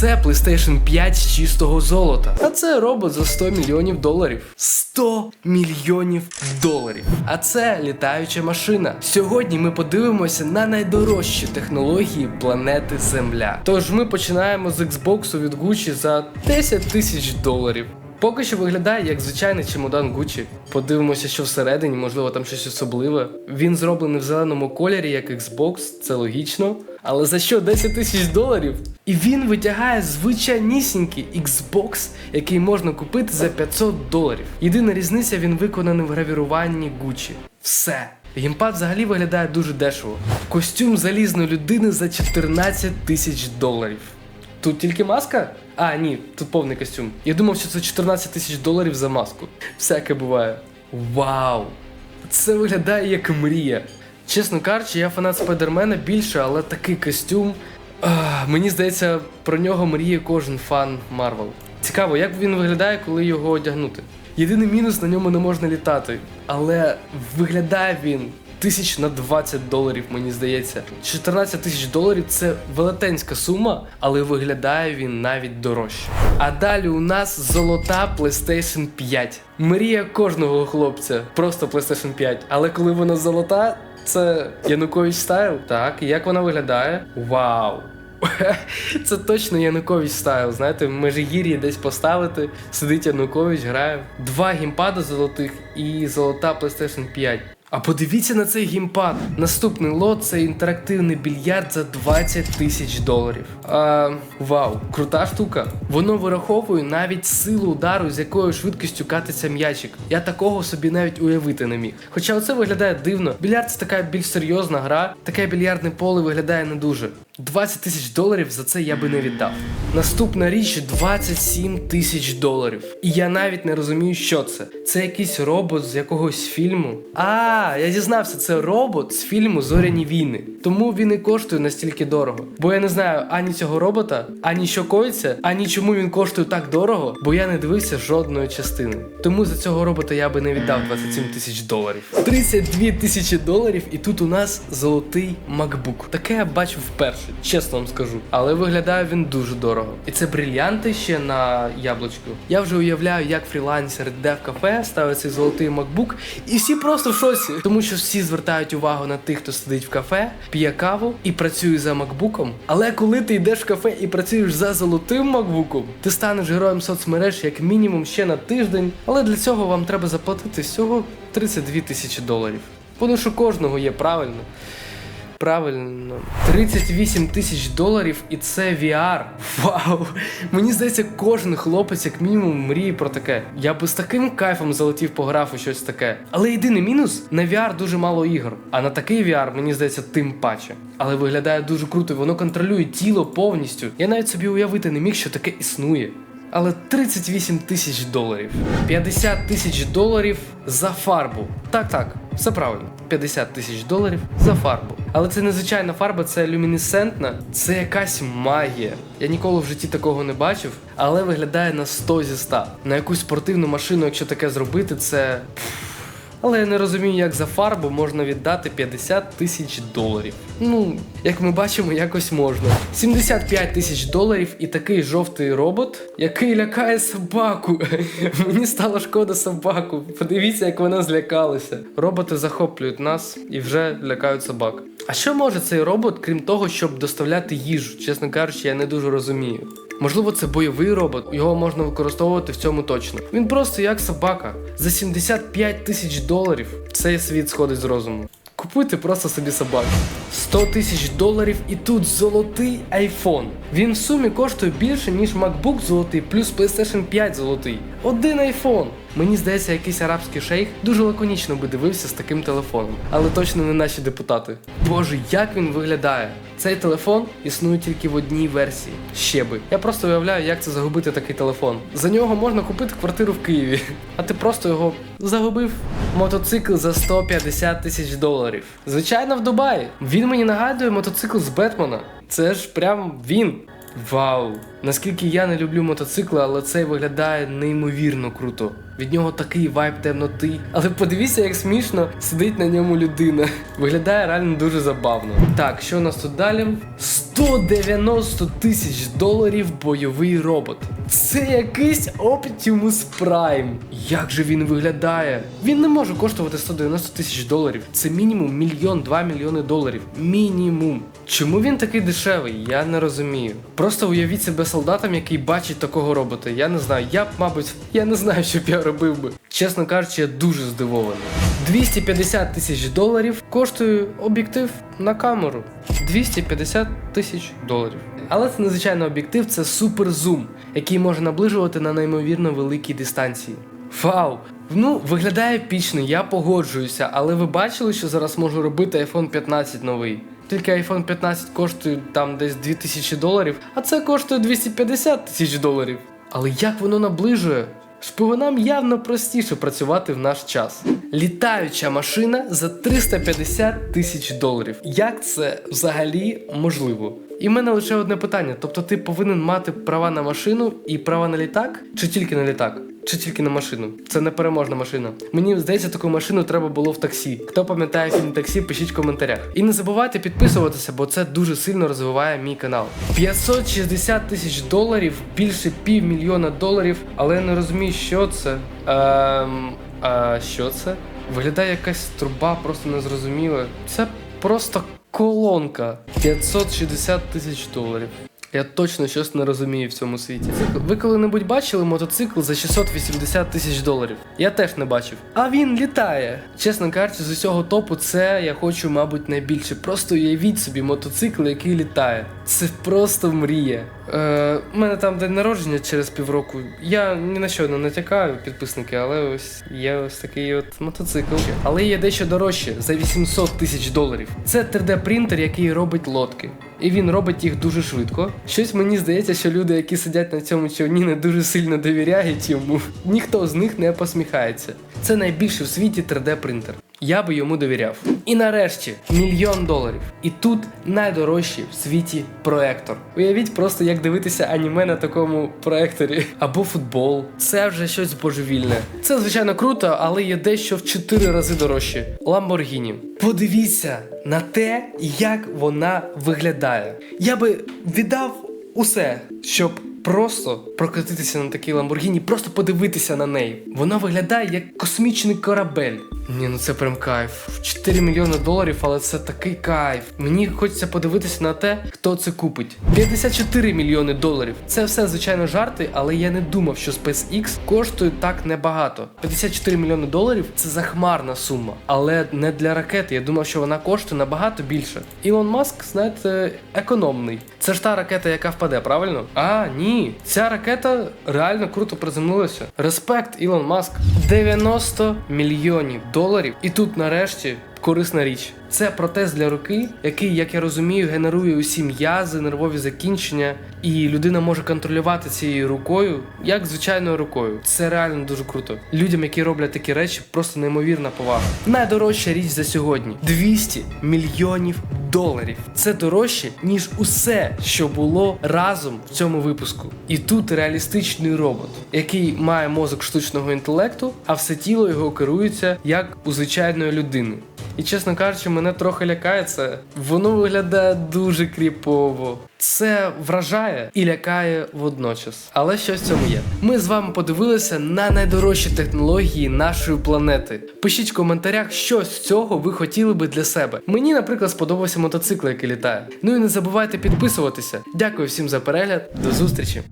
Це PlayStation 5 з чистого золота. А це робот за 100 мільйонів доларів. 100 мільйонів доларів. А це літаюча машина. Сьогодні ми подивимося на найдорожчі технології планети Земля. Тож ми починаємо з Xbox від Gucci за 10 тисяч доларів. Поки що виглядає як звичайний чемодан Gucci. Подивимося, що всередині, можливо, там щось особливе. Він зроблений в зеленому кольорі, як Xbox, це логічно. Але за що 10 тисяч доларів? І він витягає звичайнісінький Xbox, який можна купити за 500 доларів. Єдина різниця він виконаний в гравіруванні Gucci. Все. Геймпад взагалі виглядає дуже дешево. Костюм залізної людини за 14 тисяч доларів. Тут тільки маска? А, ні, тут повний костюм. Я думав, що це 14 тисяч доларів за маску. Всяке буває. Вау! Це виглядає як мрія. Чесно кажучи, я фанат Спайдермена більше, але такий костюм. Ах, мені здається, про нього мріє кожен фан Марвел. Цікаво, як він виглядає, коли його одягнути. Єдиний мінус на ньому не можна літати, але виглядає він тисяч на 20 доларів, мені здається. 14 тисяч доларів це велетенська сума, але виглядає він навіть дорожче. А далі у нас золота PlayStation 5. Мрія кожного хлопця, просто PlayStation 5. Але коли вона золота, це Янукович стайл. Так, і як вона виглядає? Вау! Це точно Янукович стайл. Знаєте, в Межигір'ї десь поставити, сидить Янукович, грає. Два гімпади золотих і золота PlayStation 5. А подивіться на цей геймпад. Наступний лот це інтерактивний більярд за 20 тисяч доларів. А, вау, крута штука. Воно вираховує навіть силу удару, з якою швидкістю катиться м'ячик. Я такого собі навіть уявити не міг. Хоча оце виглядає дивно. Більярд це така більш серйозна гра, таке більярдне поле виглядає не дуже. 20 тисяч доларів за це я би не віддав. Наступна річ 27 тисяч доларів. І я навіть не розумію, що це. Це якийсь робот з якогось фільму. А, я дізнався, це робот з фільму Зоряні війни. Тому він і коштує настільки дорого. Бо я не знаю ані цього робота, ані що коїться, ані чому він коштує так дорого, бо я не дивився жодної частини. Тому за цього робота я би не віддав 27 тисяч доларів. 32 тисячі доларів, і тут у нас золотий MacBook. Таке я бачив вперше, чесно вам скажу. Але виглядає він дуже дорого. І це брильянти ще на яблучку. Я вже уявляю, як фрілансер йде в кафе, ставить цей золотий MacBook, і всі просто в шоці. Тому що всі звертають увагу на тих, хто сидить в кафе, п'є каву і працює за макбуком. Але коли ти йдеш в кафе і працюєш за золотим макбуком, ти станеш героєм соцмереж як мінімум ще на тиждень. Але для цього вам треба заплатити всього 32 тисячі доларів. Тому що кожного є правильно. Правильно, 38 тисяч доларів і це VR. Вау! Мені здається, кожен хлопець, як мінімум, мріє про таке. Я би з таким кайфом залетів пограв у щось таке. Але єдиний мінус на VR дуже мало ігор. А на такий VR, мені здається, тим паче. Але виглядає дуже круто, воно контролює тіло повністю. Я навіть собі уявити не міг, що таке існує. Але 38 тисяч доларів. 50 тисяч доларів за фарбу. Так, так, все правильно. 50 тисяч доларів за фарбу. Але це не звичайна фарба, це люмінесцентна, це якась магія. Я ніколи в житті такого не бачив, але виглядає на 100 зі 100. На якусь спортивну машину, якщо таке зробити, це. Але я не розумію, як за фарбу можна віддати 50 тисяч доларів. Ну, як ми бачимо, якось можна. 75 тисяч доларів і такий жовтий робот, який лякає собаку. Мені стало шкода собаку. Подивіться, як вона злякалася. Роботи захоплюють нас і вже лякають собак. А що може цей робот, крім того, щоб доставляти їжу? Чесно кажучи, я не дуже розумію. Можливо, це бойовий робот, його можна використовувати в цьому точно. Він просто як собака. За 75 тисяч доларів цей світ сходить з розуму. Купуйте просто собі собаку. 100 тисяч доларів і тут золотий iPhone. Він в сумі коштує більше, ніж MacBook золотий, плюс PlayStation 5 золотий. Один iPhone. Мені здається, якийсь арабський шейх дуже лаконічно би дивився з таким телефоном, але точно не наші депутати. Боже, як він виглядає! Цей телефон існує тільки в одній версії. Ще би. Я просто уявляю, як це загубити такий телефон. За нього можна купити квартиру в Києві, а ти просто його загубив. Мотоцикл за 150 тисяч доларів. Звичайно, в Дубаї. Він мені нагадує мотоцикл з Бетмена. Це ж прям він. Вау! Наскільки я не люблю мотоцикли, але цей виглядає неймовірно круто. Від нього такий вайб темноти. Але подивіться, як смішно сидить на ньому людина. Виглядає реально дуже забавно. Так, що у нас тут далі? 190 тисяч доларів бойовий робот. Це якийсь Optimus Prime. Як же він виглядає? Він не може коштувати 190 тисяч доларів. Це мінімум мільйон два мільйони доларів. Мінімум. Чому він такий дешевий? Я не розумію. Просто уявіть себе солдатом, який бачить такого робота. Я не знаю. Я б, мабуть, я не знаю, що б я робив би. Чесно кажучи, я дуже здивований. 250 тисяч доларів коштує об'єктив на камеру. 250 тисяч доларів. Але це незвичайно об'єктив, це суперзум, який може наближувати на неймовірно великій дистанції. Вау! Ну, виглядає епічно, я погоджуюся, але ви бачили, що зараз можу робити iPhone 15 новий. Тільки iPhone 15 коштує там десь 2000 доларів, а це коштує 250 тисяч доларів. Але як воно наближує? Шпигунам явно простіше працювати в наш час. Літаюча машина за 350 тисяч доларів. Як це взагалі можливо? І в мене лише одне питання: тобто ти повинен мати права на машину і права на літак, чи тільки на літак? Чи тільки на машину? Це непереможна машина. Мені здається, таку машину треба було в таксі. Хто пам'ятає фільм таксі, пишіть в коментарях. І не забувайте підписуватися, бо це дуже сильно розвиває мій канал. 560 тисяч доларів, більше півмільйона доларів, але я не розумію, що це. Ем, а що це? Виглядає якась труба, просто незрозуміла. Це просто колонка. 560 тисяч доларів. Я точно щось не розумію в цьому світі. Ви коли-небудь бачили мотоцикл за 680 тисяч доларів? Я теж не бачив. А він літає. Чесно кажучи, з усього топу це я хочу, мабуть, найбільше. Просто уявіть собі мотоцикл, який літає. Це просто мрія. Е, у мене там день народження через півроку. Я ні на що не натякаю, підписники, але ось є ось такий от мотоцикл. Але є дещо дорожче за 800 тисяч доларів. Це 3D принтер, який робить лодки. І він робить їх дуже швидко. Щось мені здається, що люди, які сидять на цьому човні, не дуже сильно довіряють йому. Ніхто з них не посміхається. Це найбільший в світі 3D принтер. Я би йому довіряв. І нарешті мільйон доларів. І тут найдорожчий в світі проектор. Уявіть просто, як дивитися аніме на такому проекторі. Або футбол. Це вже щось божевільне. Це звичайно круто, але є дещо в 4 рази дорожче. Lamborghini. Подивіться на те, як вона виглядає. Я би віддав усе, щоб просто прокатитися на такій Lamborghini, просто подивитися на неї. Вона виглядає як космічний корабель. Ні, ну це прям кайф. 4 мільйони доларів, але це такий кайф. Мені хочеться подивитися на те, хто це купить. 54 мільйони доларів. Це все, звичайно, жарти, але я не думав, що SpaceX коштує так небагато. 54 мільйони доларів це захмарна сума, але не для ракети. Я думав, що вона коштує набагато більше. Ілон Маск, знаєте, економний. Це ж та ракета, яка впаде, правильно? А, ні. Ця ракета реально круто приземлилася. Респект, Ілон Маск. 90 мільйонів доларів. І тут нарешті корисна річ. Це протез для руки, який, як я розумію, генерує усі м'язи, нервові закінчення, і людина може контролювати цією рукою, як звичайною рукою. Це реально дуже круто. Людям, які роблять такі речі, просто неймовірна повага. Найдорожча річ за сьогодні 200 мільйонів доларів. Це дорожче, ніж усе, що було разом в цьому випуску. І тут реалістичний робот, який має мозок штучного інтелекту, а все тіло його керується як у звичайної людини. І чесно кажучи, мене трохи лякає це. Воно виглядає дуже кріпово. Це вражає і лякає водночас. Але щось в цьому є. Ми з вами подивилися на найдорожчі технології нашої планети. Пишіть в коментарях, що з цього ви хотіли би для себе. Мені, наприклад, сподобався мотоцикл, який літає. Ну і не забувайте підписуватися. Дякую всім за перегляд. До зустрічі!